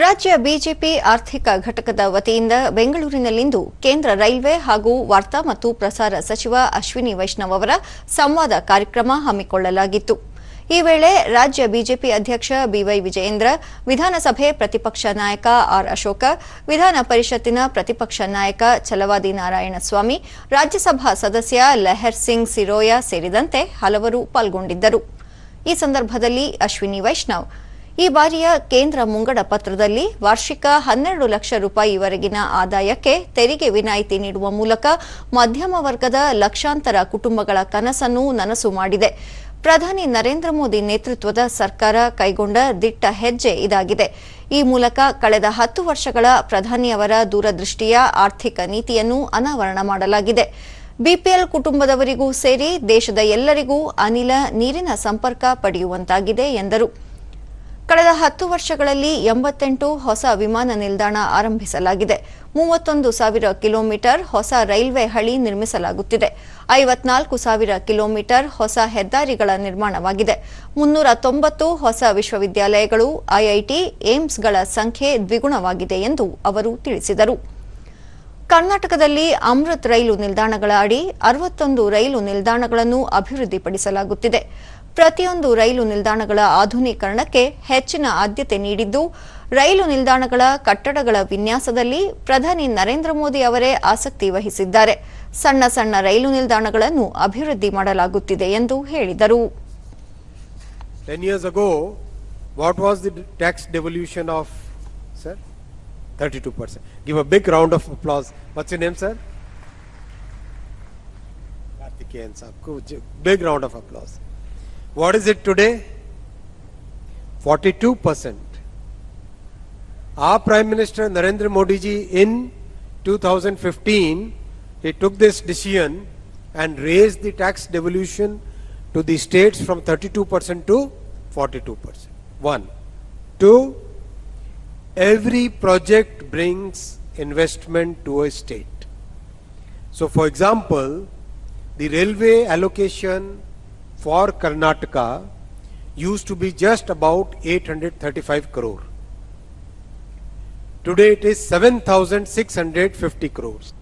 ರಾಜ್ಯ ಬಿಜೆಪಿ ಆರ್ಥಿಕ ಘಟಕದ ವತಿಯಿಂದ ಬೆಂಗಳೂರಿನಲ್ಲಿಂದು ಕೇಂದ್ರ ರೈಲ್ವೆ ಹಾಗೂ ವಾರ್ತಾ ಮತ್ತು ಪ್ರಸಾರ ಸಚಿವ ಅಶ್ವಿನಿ ವೈಷ್ಣವ್ ಅವರ ಸಂವಾದ ಕಾರ್ಯಕ್ರಮ ಹಮ್ಮಿಕೊಳ್ಳಲಾಗಿತ್ತು. ಈ ವೇಳೆ ರಾಜ್ಯ ಬಿಜೆಪಿ ಅಧ್ಯಕ್ಷ ಬಿವೈ ವಿಜಯೇಂದ್ರ, ವಿಧಾನಸಭೆ ಪ್ರತಿಪಕ್ಷ ನಾಯಕ ಆರ್ ಅಶೋಕ, ವಿಧಾನ ಪರಿಷತ್ತಿನ ಪ್ರತಿಪಕ್ಷ ನಾಯಕ ಚಲವಾದಿ ನಾರಾಯಣಸ್ವಾಮಿ, ರಾಜ್ಯಸಭಾ ಸದಸ್ಯ ಲೆಹರ್ ಸಿಂಗ್ ಸಿರೋಯಾ ಸೇರಿದಂತೆ ಹಲವರು ಪಾಲ್ಗೊಂಡಿದ್ದರು. ಈ ಸಂದರ್ಭದಲ್ಲಿ ಅಶ್ವಿನಿ ವೈಷ್ಣವ್ ಈ ಬಾರಿಯ ಕೇಂದ್ರ ಮುಂಗಡ ಪತ್ರದಲ್ಲಿ ವಾರ್ಷಿಕ ಹನ್ನೆರಡು ಲಕ್ಷ ರೂಪಾಯಿವರೆಗಿನ ಆದಾಯಕ್ಕೆ ತೆರಿಗೆ ವಿನಾಯಿತಿ ನೀಡುವ ಮೂಲಕ ಮಧ್ಯಮ ವರ್ಗದ ಲಕ್ಷಾಂತರ ಕುಟುಂಬಗಳ ಕನಸನ್ನು ನನಸು ಮಾಡಿದೆ. ಪ್ರಧಾನಿ ನರೇಂದ್ರ ಮೋದಿ ನೇತೃತ್ವದ ಸರ್ಕಾರ ಕೈಗೊಂಡ ದಿಟ್ಟ ಹೆಜ್ಜೆ ಇದಾಗಿದೆ. ಈ ಮೂಲಕ ಕಳೆದ ಹತ್ತು ವರ್ಷಗಳ ಪ್ರಧಾನಿಯವರ ದೂರದೃಷ್ಟಿಯ ಆರ್ಥಿಕ ನೀತಿಯನ್ನು ಅನಾವರಣ ಮಾಡಲಾಗಿದೆ. ಬಿಪಿಎಲ್ ಕುಟುಂಬದವರಿಗೂ ಸೇರಿ ದೇಶದ ಎಲ್ಲರಿಗೂ ಅನಿಲ ನೀರಿನ ಸಂಪರ್ಕ ಪಡೆಯುವಂತಾಗಿದೆ ಎಂದರು. ಕಳೆದ ಹತ್ತು ವರ್ಷಗಳಲ್ಲಿ ಎಂಬತ್ತೆಂಟು ಹೊಸ ವಿಮಾನ ನಿಲ್ದಾಣ ಆರಂಭಿಸಲಾಗಿದೆ. ಮೂವತ್ತೊಂದು ಸಾವಿರ ಕಿಲೋಮೀಟರ್ ಹೊಸ ರೈಲ್ವೆ ಹಳಿ ನಿರ್ಮಿಸಲಾಗುತ್ತಿದೆ. ಐವತ್ನಾಲ್ಕು ಸಾವಿರ ಕಿಲೋಮೀಟರ್ ಹೊಸ ಹೆದ್ದಾರಿಗಳ ನಿರ್ಮಾಣವಾಗಿದೆ. ಮುನ್ನೂರ ತೊಂಬತ್ತು ಹೊಸ ವಿಶ್ವವಿದ್ಯಾಲಯಗಳು, ಐಐಟಿ, ಏಮ್ಸ್ಗಳ ಸಂಖ್ಯೆ ದ್ವಿಗುಣವಾಗಿದೆ ಎಂದು ಅವರು ತಿಳಿಸಿದರು. ಕರ್ನಾಟಕದಲ್ಲಿ ಅಮೃತ್ ರೈಲು ನಿಲ್ದಾಣಗಳ ಅಡಿ ಅರವತ್ತೊಂದು ರೈಲು ನಿಲ್ದಾಣಗಳನ್ನು ಅಭಿವೃದ್ಧಿಪಡಿಸಲಾಗುತ್ತಿದೆ. ಪ್ರತಿಯೊಂದು ರೈಲು ನಿಲ್ದಾಣಗಳ ಆಧುನೀಕರಣಕ್ಕೆ ಹೆಚ್ಚಿನ ಆದ್ಯತೆ ನೀಡಿದ್ದು, ರೈಲು ನಿಲ್ದಾಣಗಳ ಕಟ್ಟಡಗಳ ವಿನ್ಯಾಸದಲ್ಲಿ ಪ್ರಧಾನಿ ನರೇಂದ್ರ ಮೋದಿ ಅವರೇ ಆಸಕ್ತಿ ವಹಿಸಿದ್ದಾರೆ. ಸಣ್ಣ ಸಣ್ಣ ರೈಲು ನಿಲ್ದಾಣಗಳನ್ನು ಅಭಿವೃದ್ಧಿ ಮಾಡಲಾಗುತ್ತಿದೆ ಎಂದು ಹೇಳಿದರು. Big round of applause. What is it today? 42%. Our Prime Minister Narendra Modi ji in 2015, he took this decision and raised the tax devolution to the states from 32% to 42%. One. Two, every project brings investment to a state. So, for example, the railway allocation for Karnataka used to be just about 835 crore. Today it is 7,650 crores.